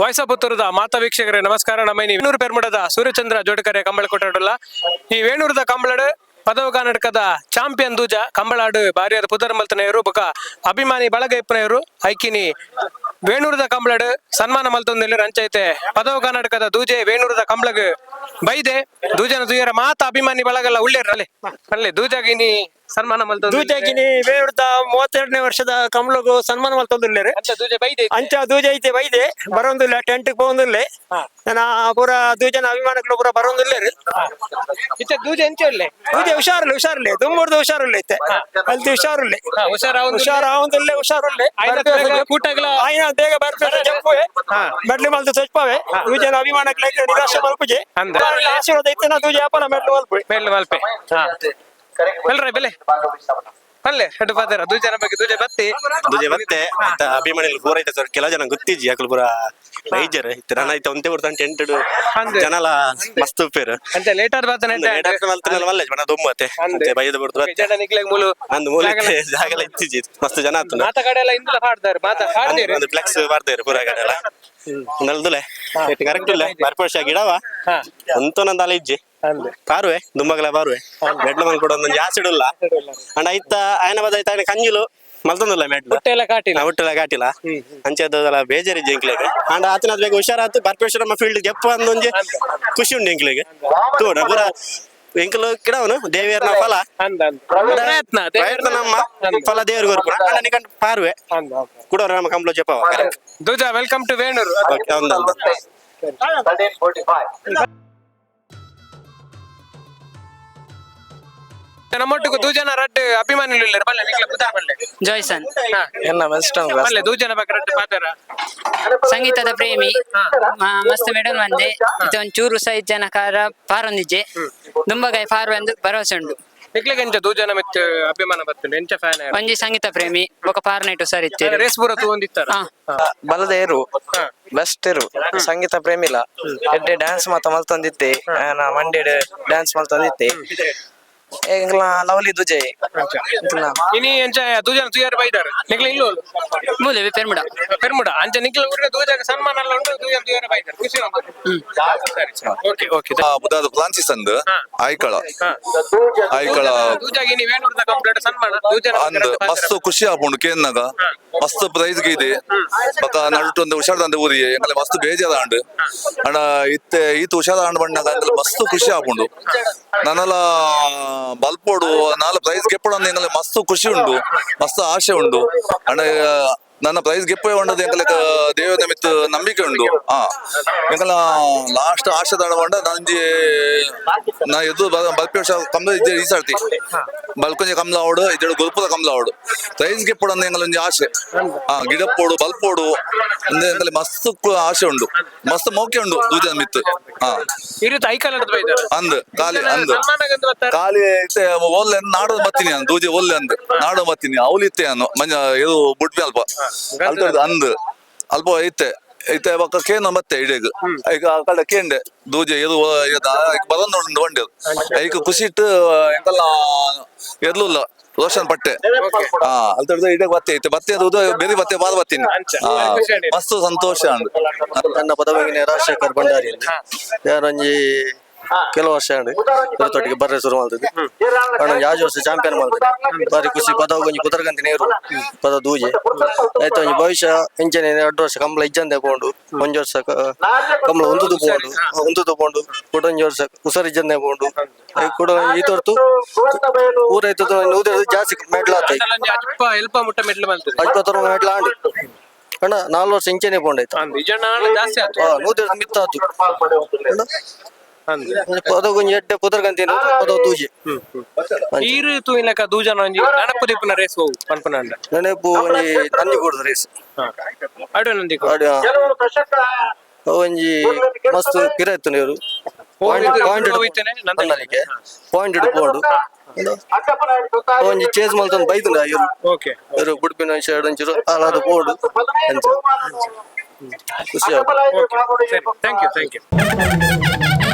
Voice of ಪುತ್ತೂರದ ಮಾತಾ ವೀಕ್ಷಕರೇ, ನಮಸ್ಕಾರ. ನಮ್ಮ ವೇಣೂರು ಪೇರ್ಮಡದ ಸೂರ್ಯಚಂದ್ರ ಜೋಡಕರೆ ಕಂಬಳ ಕೊಟ್ಟಾಡಲ್ಲ ಈ ವೇಣೂರದ ಕಂಬಳಡು ಪದವ ಕರ್ನಾಟಕದ ಚಾಂಪಿಯನ್ ದೂಜ ಕಂಬಳಾಡು ಬಾರಿಯದ ಪುದರ್ ಮಲ್ತನೆಯರು ಬೊಕ ಅಭಿಮಾನಿ ಬಳಗ ಇಪ್ಪನೆಯರು ಐಕಿನಿ. ವೇಣೂರದ ಕಂಬಳಡು ಸನ್ಮಾನ ಮಲ್ತೊಂದಿಲ್ಲ ರಂಚೈತೆ. ಪದವ ಕರ್ನಾಟಕದ ದೂಜೆ ವೇಣೂರದ ಕಂಬಳಗ್ ಬೈದೆ ದೂಜನ ದೂಯರ ಮಾತ ಅಭಿಮಾನಿ ಬಳಗಲ್ಲ ಉಳ್ಳೇರ ಅಲ್ಲೇ. ಅಲ್ಲೇ ದೂಜಾಗಿನಿ ಸನ್ಮಾನ ಮಲ್ತು ದೂಜಾಗಿನಿ ಬೇಡ್ದ ಮೂವತ್ತೆರಡನೇ ವರ್ಷದ ಕಮಲಗು ಸನ್ಮಾನ ಮಲ್ತೊಂದಿಲ್ಲೇರಿ ಅಂತ ದೂಜೆ ಬೈದೆ ಅಂಚ ದೂಜ ಐತೆ ಬೈದೆ. ಬರೋಂದಿಲ್ಲ ಟೆಂಟ್ ಹೋಗೊಂದಿಲ್ಲ ನನ್ನ ಪೂರ ದೂಜನ ಅಭಿಮಾನಿಗಳು ಪೂರ ಬರೋಂದಿಲ್ಲೇರು ಇತ್ತ ದೂಜೆ ಎಂಚ ಒಳ್ಳೆ ದೂಜ ಹುಷಾರಲ್ಲ ಹುಷಾರಲ್ಲ. ದುಮ್ಮೂರ್ದು ಹುಷಾರಲ್ಲ ಐತೆ ಅಲ್ಲಿ ಹುಷಾರಲ್ಲ. ಹುಷಾರ ಹುಷಾರ ಅವಂದಿಲ್ಲ ಹುಷಾರಲ್ಲ. ಆಯ್ನ ಕೂಟಗಳ ಆಯ್ನ ಬೇಗ ಬರ್ತಾರೆ ಜಪ್ಪುವೆ ಮೆಡ್ಲು ಮಲ್ತು ಚಚ್ಪವೆ ದೂಜನ ಅಭಿಮಾನಕ್ಕೆ ನಿರಾಶೆ ಮಲ್ಪುಜೆ. ಅಂದೆ. ಆಶೀರ್ವಾದ ಐತೆ ನಾ ದೂಜ ಅಪ್ಪನ ಮೆಡ್ಲು ಮಲ್ಪುವೆ ಮೇಲೆ ಮಲ್ಪೆ ಅಲ್ರಿ ಬೆಲೆ ಅಲ್ಲೇ ಹೆಡ್ ಪಾದರ ದೂಜನ ಬಗ್ಗೆ ದೂಜ ಬತ್ತಿ ದುಜೆ ಬತ್ತೆ ಅಂತ ಅಭಿಮಾನಿಗಳು ಪೂರ ಐತೆ ಸರ್. ಕೆಲವು ಜನ ಗೊತ್ತಿಜ್ಜಿ ಯಾಕಲು ಪೂರ ರೈಜರ್ ಇತ್ತು. ನನ್ನ ಐತೆ ಒಂದೇ ಬರ್ತಾನೆ ಟೆಂಟ್ ಅಂದೆ. ಜನಲ ಮಸ್ತ್ ಉಪ್ಪೇರು. ಅಂತ ಲೇಟರ್ ಬಾತನೆ ಮಲ್ತನಲ್ಲ ಮಲ್ಲೆ ಜನ ದೊಮ್ಮತ್ತೆ ಅಂದೆ. ಬೈದ ಮತ್ತೆ. ಜನ ನಿಕ್ಲೆಗ್ ಮುಲು ಅಂದ್ ಮೂಲಕ್ಕೆ ಜಾಗಲ ಇತ್ತಿಜಿ ಮಸ್ತ್ ಜನ ಆತು. ಮಾತ ಕಡೆ ಎಲ್ಲ ಇಂದಲ ಹಾಡ್ತಾರೆ ಮಾತ ಹಾಡ್ತೀರಿ ಒಂದು ಫ್ಲೆಕ್ಸ್ ಬರ್ದೇರು ಪೂರ ಕಡೆ ಎಲ್ಲ ನಲ್ದುಲೆ. ಕರೆಕ್ಟ್ ಇಲ್ಲ. ಬರ್ಪರ್ಷ ಗಿಡವ ಹಾ. ಅಂತ ನಂದು ಅಲ್ಲ ಇಜ್ಜಿ. ಪಾರುವೆ ದುಮ್ಮಗಲ ಪಾರುವೆ ಬೆಡ್ಲ ಮಲ್ ಕೂಡ ಒಂದು ಜಾಸ್ತಿ ಇಡಲ್ಲ ಅಂಡ್ ಐತ ಆಯನ ಬದ ಐತ ಕಂಜಿಲು ಮಲ್ತೊಂದಿಲ್ಲ ಮೆಡ್ಲು ಹೊಟ್ಟೆ ಎಲ್ಲ ಕಾಟಿಲ್ಲ ನಾ ಒಟ್ಟೆಲ್ಲ ಕಾಟಿಲ್ಲ ಅಂಚೆದಲ್ಲ ಬೇಜಾರಿಜ್ಜಿ ಎಂಕ್ಲೆಗೆ ಅಂಡ್ ಆತನ ಬೇಗ ಹುಷಾರಾತು ಬರ್ಪೇಶ್ವರಮ್ಮ ಫೀಲ್ಡ್ ಗೆಪ್ಪ ಅಂದೊಂಜಿ ಖುಷಿ ಉಂಡು ಎಂಕ್ಲೆಗೆ ತೂರ ಪೂರ ಎಂಕಲು ಕಿಡವನು ದೇವಿಯರ್ನ ಫಲ ಅಂದ ಅಂದ ಪ್ರಯತ್ನ ಪ್ರಯತ್ನ ನಮ್ಮ ಫಲ ದೇವ್ರಿಗೆ ಬರ್ಪುರ ಅಣ್ಣ ನಿಕಂಡು ಪಾರುವೆ ಅಂದ ಕುಡೋರ ನಮ್ಮ ಕಂಬಳ ಜಪವ ಕರೆಕ್ಟ್ ದೂಜ ವೆಲ್ಕಮ್ ಟು ವೇಣೂರು ನಮ್ಮೊಟ್ಟಿಗೆ ದೂಜನ ರಡ್ ಅಭಿಮಾನಿಗಳು ಇಲ್ಲ ಬಲ್ಲೆ ನಿಕ್ಲೆ ಬುದ್ಧ ಬಲ್ಲೆ ಜಾಯ್ಸನ್ ಎಲ್ಲ ಬೆಸ್ಟ್ ಬಲ್ಲೆ ದೂಜನ ಬಗ್ಗೆ ರಡ್ ಪಾದರ ಸಂಗೀತದ ಪ್ರೇಮಿ. ಮಸ್ತ್ ಮೆಡಲ್ ಬಂದೆ ಇದು ಒಂಚೂರು ಸಹ ಐದು ಜನಕಾರ ಪಾರೊಂದಿಜ್ಜೆ. ದುಂಬಗಾಯಿ ಪಾರು ಎಂದು ಭರವಸೆ ಉಂಡು ನಿಕ್ಲಿಗೆ ಎಂಚ ದೂಜನ ಮಿತ್ ಅಭಿಮಾನ ಬರ್ತುಂಡು ಎಂಚ ಫ್ಯಾನ್ ಒಂಜಿ ಸಂಗೀತ ಪ್ರೇಮಿ. ಬೊಕ ಪಾರ್ನೈಟು ಸರ್ ಇತ್ತೀರಿ ರೇಸ್ ಪೂರ ತೂಂದಿತ್ತಾರ ಹಾ. ಬಲದೇರು ಹಾ. ಬೆಸ್ಟ್ ಇರು. ಸಂಗೀತ ಪ್ರೇಮಿಲ ಎಡ್ಡೆ ಡ್ಯಾನ್ಸ್ ಮಾತ ಮಲ್ತಂದಿತ್ತೆ. ನಾ ಮಂಡೆ ಡ್ಯಾನ್ಸ್ ಮಲ್ತಂದಿತ್ತೆ. ಲವ್ಲಿ ದುಜೆ. ಪೆರ್ಮುಡ. ಸನ್ಮಾನ ಎಲ್ಲ ಉಂಟು ಬೈದಾರ. ಖುಷಿ ಓಕೆ ಓಕೆ ಆ ಬುಧಾದ ಪ್ಲಾನ್ಸಿಸ್ ಅಂದ್ ಆಯ್ಕಳ. ಆಯ್ಕಳ. ದೂಜಾಗಿ ನೀ ವೇಣೂರ್ದ ಕಂಪ್ಲೇಂಟ್ ಸನ್ಮಾನ. ದೂಜನ ಅಂದ್ ಮಸ್ತ್ ಖುಷಿ ಆಪುಂಡು ಕೇನ್ನಾಗ ಮಸ್ತ್ ಪ್ರೈಸ್ ಇದೆ. ಬಕ ನಡುಟು ಒಂದು ಹುಷಾರ್ದಂದೆ ಊರಿಗೆ. ಎಂಕಲೆ ಮಸ್ತ್ ಬೇಜಾರಾಂಡ್ ಅಣ್ಣ ಇತ್ತೆ ಈತ ಹುಷಾರಾಂಡ್ ಬಂದಾಗ ಮಸ್ತ್ ಖುಷಿ ಆಪುಂಡು ನನ್ನಲ ಬಲ್ಪೋಡು ನಾಲ್ ಪ್ರೈಸ್ ಗೆಪ್ಪಡು ಮಸ್ತ್ ಖುಷಿ ಉಂಡು ಮಸ್ತ್ ಆಶೆ ಉಂಡು ಅಣ್ಣ ನನ್ನ ಪ್ರೈಸ್ ಗೆಪ್ಪೆ ಉಂಡದು ಎಂಕಲೆ ದೇವದ ಮಿತ್ ನಂಬಿಕೆ ಉಂಡು ಹಾ ಎಂಕಲ ಲಾಸ್ಟ್ ಆಶೆ ದಾಡ ಬಂಡ ನಂಜಿ ನಾ ಎದು ಬಲ್ಪೆ ವರ್ಷ ಕಮ್ಲ ಇದ್ದೆ ಈ ಸರ್ತಿ. ಬಲ್ಕೊಂಜಿ ಕಮ್ಲ ಅವಡು ಇದ್ದ ಗುಲ್ಪದ ಕಮ್ಲ ಅವಡು ಪ್ರೈಸ್ ಗೆಪ್ಪಡು ಅಂದ ಎಂಕಲ ಒಂಜಿ ಆಶೆ ಹಾ ಗಿಡಪ್ಪೋಡು ಬಲ್ಪೋಡು ಅಂದ್ರೆ ಎಂಕಲ ಮಸ್ತ್ ಆಶೆ ಉಂಡು ಮಸ್ತ್ ಮೌಕೆ ಉಂಡು ದೂಜನ ಮಿತ್ ಹಾ ಅಂದ್ ಕಾಲಿ ಅಂದ್. ಕಾಲಿ ಒಲ್ಲೆ ನಾಡು ಮತ್ತೀನಿ ನಾನು ದೂಜೆ ಒಲ್ಲೆ ಅಂದ್. ನಾಡು ಮತ್ತೀನಿ ಅವಲಿತ್ತೆ ನಾನು ಮಂಜ ಇದು ಬುಡ್ಬಿ ಅಲ್ಪ. ಅಲ್ತದ ಅಂದ್ ಅಲ್ಪ ಐತೆ. ಐತೆ ಬಕ್ಕ ಕೇನ ಮತ್ತೆ ಇಡೀಗ ಈಗ ಆ ಕಡೆ ಕೇಂಡೆ ದೂಜೆ ಇದು ಬರಂದು ಉಂಡು ಈಗ ಖುಷಿ ಇಟ್ಟು ಎಂಕಲ್ಲ ಎರ್ಲುಲ್ಲ ರೋಷನ್ ಪಟ್ಟೆ. ಹಾ ಅಲ್ತದ ಇಡೀಗ ಬತ್ತೆ ಐತೆ. ಬತ್ತೆ ಅದು ಬೇರೆ ಬತ್ತೆ ಬಾದ ಬತ್ತೀನಿ ಹಾ ಮಸ್ತ್ ಸಂತೋಷ ಅಂಡ್ ನನ್ನ ಪದವಿಗಿನ ರಾಜಶೇಖರ್ ಭಂಡಾರಿ ಯಾರೊಂಜಿ ಕೆಲವು ವರ್ಷ ಅಂಡ್ ಇವತ್ತೊಟ್ಟಿಗೆ ಬರ್ರೆ ಶುರು ಮಾಡ್ತದೆ ಅಣ್ಣ ಯಾವ ವರ್ಷ ಚಾಂಪಿಯನ್ ಮಾಡ್ತದೆ ಬಾರಿ ಖುಷಿ ಪದ ಒಂಜಿ ಕುದರ್ಗಂತಿ ನೀರು. ಪದ ದೂಜೆ. ಆಯ್ತು ಒಂಜಿ ಭವಿಷ್ಯ ಇಂಚನೆ ಎರಡು ವರ್ಷ ಕಂಬಳ ಇಜ್ಜಂದೆ ಪೋಂಡು ಒಂಜಿ ವರ್ಷ ಕಂಬಳ ಒಂದು ಉಂದುದು ಒಂದು ಉಂದುದು ಕೂಡ ಕೊಡೊಂಜಿ ವರ್ಷ ಉಸರ್ ಇಜ್ಜಂದೆ ಪೋಂಡು ಕೂಡ ಈ ತೊರ್ತು ಊರ ಐತದ ನೂದ ಜಾಸ್ತಿ ಮೆಡ್ಲ ಆತೈ ಅಜ್ಪ ಎಲ್ಪ ಮುಟ್ಟ ಮೆಡ್ಲ ಆಂಡಿ. ಅಣ್ಣ ನಾಲ್ಕು ವರ್ಷ ಇಂಚನೆ ಆ, ನೂದ ಮಿತ್ತ ಆತು. ಅಣ್ಣ ಅಂದ್ ಪದ ಕೊಂಚ ಎಡ್ಡೆ ಪುದರ್ಗಂತೇನು ಪದ ತೂಜಿ ಈರು ತೂಯಿನಕ ದೂಜನ ಒಂಜಿ ನಡಪು ದಿಪ್ಪುನ ರೇಸ್ ಹೋಗು ನೆನಪು ಒಂಜಿ ತಂದಿ ಕೊಡುದು ರೇಸ್. ಅಡು ನಂದಿ ಒಂಜಿ ಮಸ್ತ್ ಪಿರ ಇತ್ತು ನೀರು ಪಾಯಿಂಟ್ ಪಾಯಿಂಟ್ ಒಂಜಿ ಚೇಸ್ ಮಲ್ತೊಂದು ಬೈತುಂಡ ಬುಡ್ಪಿನ ಒಂಚೂರು ಅಂಚ ಖುಷಿ thank you thank you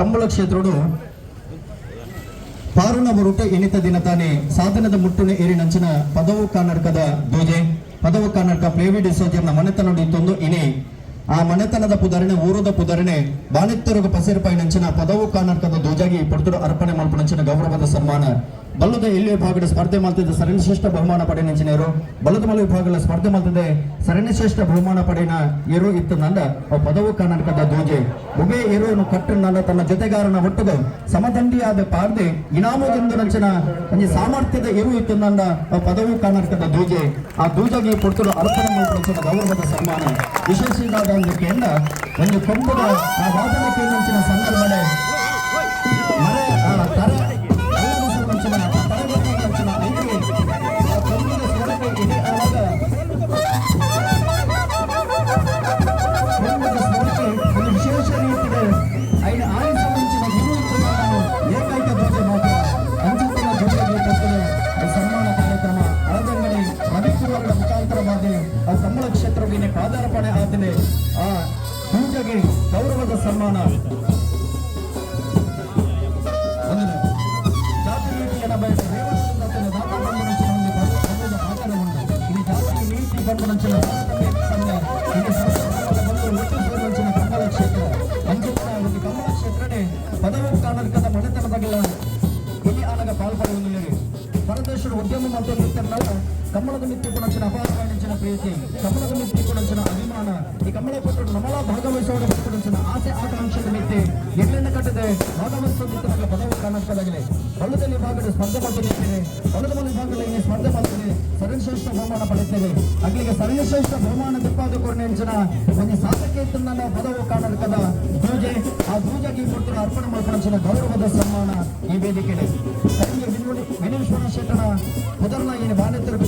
Kambala ಕ್ಷೇತ್ರಡು ಪಾರುಣ ಬರುಟ ಎಣಿತ ದಿನ ತಾನೇ ಸಾಧನದ ಮುಟ್ಟುನೆ ಏರಿನಂಚಿನ ಪದವು ಕರ್ನಾಟಕದ ದೂಜೆ ಪದವು ಕರ್ನಾಟಕ ಪ್ಲೇವಿ ಡಿಸೋಜರ್ನ ಮನೆತನ ಇತ್ತೊಂದು ಇನಿ ಆ ಮನೆತನದ ಪುದರಣೆ, ಊರದ ಪುದರಣೆ ಬಾಣಿತ್ತರುಗ ಪಸಿರು ನಂಚಿನ ಪದವು ಕಾನರ್ಕದ ದೂಜಾಗಿ ಪಡ್ತರು ಅರ್ಪಣೆ ಮಲ್ಪನಂಚಿನ ಗೌರವದ ಸನ್ಮಾನ. ಬಲ್ಲದ ಎಲ್ಲಿ ವಿಭಾಗದ ಸ್ಪರ್ಧೆ ಮಾಡ್ತಿದ್ದ ಸರಣಿಶ್ರೇಷ್ಠ ಬಹುಮಾನ ಪಡೆಯಂಚಿನೇರು ಬಲ್ಲದ ಮಲ ವಿಭಾಗದ ಸ್ಪರ್ಧೆ ಮಾಡ್ತಿದ್ದೆ ಸರಣಿಶ್ರೇಷ್ಠ ಬಹುಮಾನ ಪಡೆಯನ ಏರು ಇತ್ತು ನಂದ. ಪದವು ಕರ್ನಾಟಕದ ದೂಜೆ ಉಬೆ ಏರುವನ್ನು ಕಟ್ಟು ನನ್ನ ತನ್ನ ಜೊತೆಗಾರನ ಒಟ್ಟುಗ. ಸಮದಂಡಿಯಾದ ಪಾರ್ದೆ ಇನಾಮುದೊಂದು ನಂಚಿನ ಸಾಮರ್ಥ್ಯದ ಇರು ಇತ್ತು ನಂದ. ಪದವು ಕರ್ನಾಟಕದ ದೂಜೆ ಆ ದೂಜಾಗಿ ಪಡ್ತರು ಅರ್ಪಣೆ ಮಾಡ್ಪನಂಚಿನ ಗೌರವದ ಸನ್ಮಾನ. ವಿಶೇಷವಾದ ಕೇಂದ್ರ ಒಂದು ಕೊಂಬದ ಆ ವಾದನಕ್ಕೆ ಮುಂಚಿನ ಸಂದರ್ಭದಲ್ಲಿ ಮನೆ ಆ ತರ ಅಲಂಕರಿಸುವಂಚಿನ ತರಬೇತಿವಂಚಿನ ಐದು ಆ ಸ್ವರಕ್ಕೆ ವಿಶೇಷ ರೀತಿಯ ಮುಂಚಿನ ಏಕೈಕ ಮಾತ್ರ ಆ ಕಂಬಳ ಕ್ಷೇತ್ರಕ್ಕೆ ಪಾದಾರ್ಪಣೆ ಆದನೆ ಆ ಪೂಜೆಗೆ ಗೌರವದ ಸನ್ಮಾನ ಒಂದನೇ ಜಾತಿ ನೀತಿಯನ್ನು ಬಯಸಿ ರೇವಣಸಿದ್ಧತೆಯ ದಾಖಲೆ ಬಂಧನಂಚಿನ ಒಂದು ಬಗೆಯ ಆಚರಣೆಯುಂಟು. ಇದು ಜಾತಿ ನೀತಿ ಬಂಧನಂಚಿನ ತಾರತಮ್ಯ ತಂದ ಇದು ಸರ್ಕಾರದ ಬಂಧು ಒಟ್ಟು ಸೇರುವಂಚಿನ ಕಮಲ ಕ್ಷೇತ್ರ ಅಂಜುತ್ತಿನ ಒಂದು ಕಮಲ ಕ್ಷೇತ್ರನೇ ಪದವಿ ಕರ್ನಾಟಕದ ಮನೆತನ ಬಗೆಯ ಇಲ್ಲಿ ಆನಗ ಪಾಲ್ಪಡುವುದಿಲ್ಲ ಪರದೇಶದ ಉದ್ಯಮ ಮತ್ತು ನಿತ್ಯನಲ್ಲ ಕಮಲದ ಮಿತ್ತಿ ಕೊಡಂಚಿನ ಅಪಾರವಾಣಿಂಚಿನ ಪ್ರೀತಿ, ಕಮಲದ ಮಿತ್ತಿ ಕೊಡಂಚಿನ ಅಭಿಮಾನ. ಈ ಕಮಲ ಪಟ್ಟು ನಮಲ ಭಾಗವಹಿಸುವ ಕೊಡಂಚಿನ ಆಸೆ ಆಕಾಂಕ್ಷೆ ಮಿತ್ತಿ. ಎಲ್ಲೆನ್ನ ಕಟ್ಟದೆ? ಭಾಗವಹಿಸುವ ಪದವಿ ಕರ್ನಾಟಕದಾಗಿದೆ ಹೊಲದಲ್ಲಿ ಭಾಗದ ಸ್ಪರ್ಧೆ ಮಾಡ್ತಿದ್ದೇವೆ ಹೊಲದ ಮನೆ ಭಾಗದಲ್ಲಿ ಸ್ಪರ್ಧೆ ಮಾಡ್ತೇನೆ ಸರ್ವಶ್ರೇಷ್ಠ ಬಹುಮಾನ ಪಡೆಯುತ್ತೇವೆ ಅಲ್ಲಿಗೆ ಸರ್ವಶ್ರೇಷ್ಠ ಬಹುಮಾನ ದಿಪ್ಪಾದ ಅಂಚಿನ ಒಂದು ಸಾಧಕ್ಕೆ ಇತ್ತು ನನ್ನ ಪದವು ಪೂಜೆ. ಆ ಪೂಜೆಗೆ ಕೊಟ್ಟರು ಅರ್ಪಣೆ ಮಾಡ್ಕೊಂಡ ಗೌರವದ ಸನ್ಮಾನ ಈ ವೇದಿಕೆಯಲ್ಲಿ. వినీశ్వర శేఖర కుదరణ ఈయన బాధ్యతలు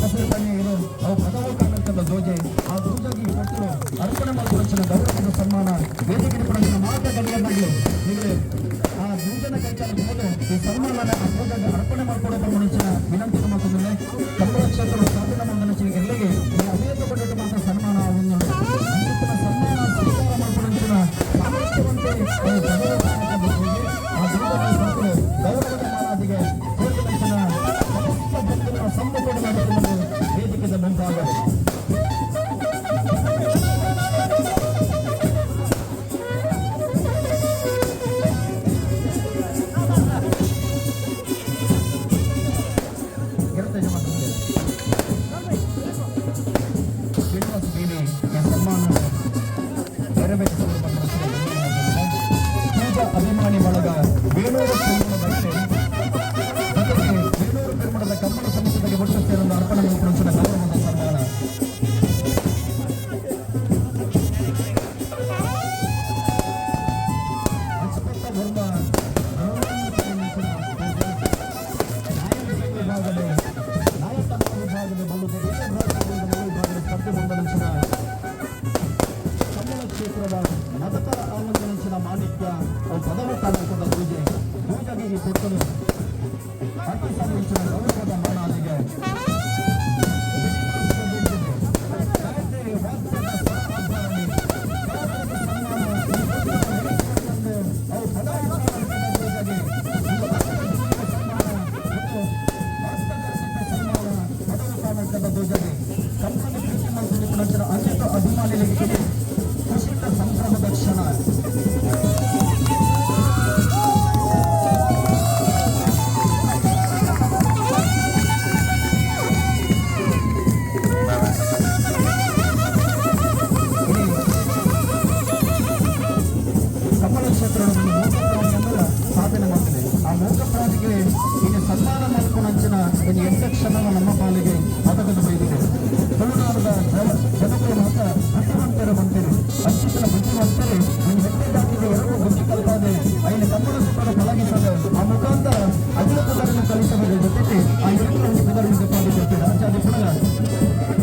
ಅಚ್ಯುತನ ಬುದ್ಧಿವಂತರೆ ಒಂದು ಹೆಣ್ಣೆ ಜಾತಿಗೆ ಎರಡು ಬುದ್ಧಿ ಕಲ್ಪಾದೆ ಐನ ಕನ್ನಡ ಸುತ್ತಲ ಪಳಗಿಸದೆ ಆ ಮುಖಾಂತರ ಪದರನ್ನು ಕಲಿಸಬೇಕು ಜೊತೆಗೆ ಆ ಎರಡು ಒಂದು ಪದರನ್ನು ಪಾಲಿಸಿರ್ತೀರ ಅಂಚಾದಿ ಪುನಃ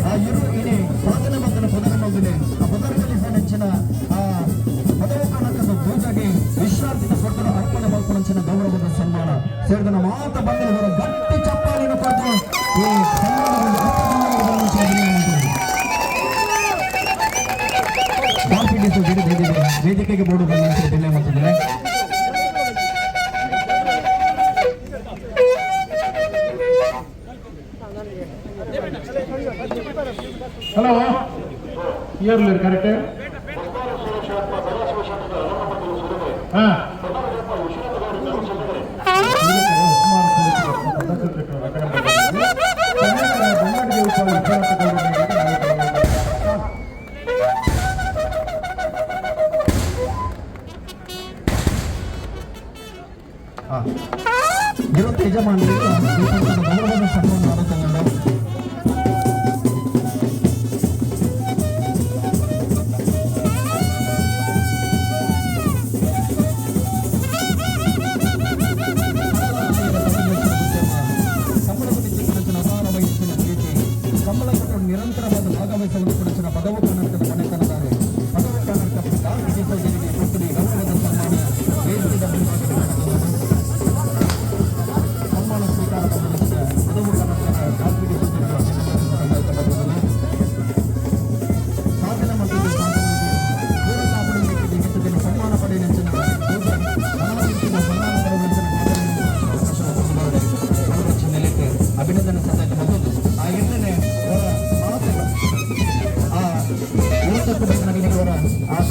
ಆ ಇರು ಇನಿ ಪಾದನ ಮಕ್ಕಳ ಪದರ ಮಗುಲೆ ಆ ಪದರ ಕಲಿಸ ನೆಂಚಿನ ಆ ಪದವ ದೂಜಾಗಿ ವಿಶ್ರಾಂತಿನ ಕೊಟ್ಟರು ಅರ್ಪಣೆ ಮಲ್ಪನಂಚಿನ ಗೌರವದ ಸನ್ಮಾನ. ಸೇರಿದ ಮಾತ ಬಂದಿರುವ ಗಟ್ಟಿ ಚಪ್ಪಾಳಿನ ಕೊಟ್ಟು ಈ ಸನ್ಮಾನವನ್ನು மைக்கு போட்டு பின்னே மட்டுமே ஹலோ இயர்லர் கரெக்டு ஆ.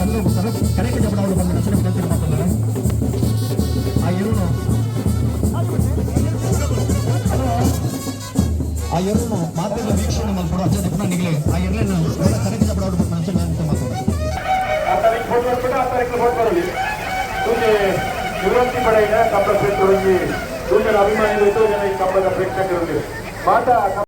అందరూ ఒకసారి కనెక్ట్ చెప్పడం వాళ్ళు మనకు నచ్చిన ప్రయత్నం మాట్లాడారు ఆ ఎరువును ఆ ఎరువును మార్కెట్లో వీక్షణ మనం కూడా వచ్చేది ఇప్పుడు నీకు ఆ ఎరువులను కూడా కనెక్ట్ చెప్పడం వాళ్ళు మనకు నచ్చిన ప్రయత్నం మాట్లాడారు ಯುವತಿ ಪಡೆಯ ಕಪ್ಪಳ ಸೇತುವೆ ಸೂಚನೆ ಅಭಿಮಾನಿಗಳಿತ್ತು ಜನರಿಗೆ ಕಪ್ಪಳದ ಪ್ರೇಕ್ಷಕರಿಗೆ ಮಾತಾ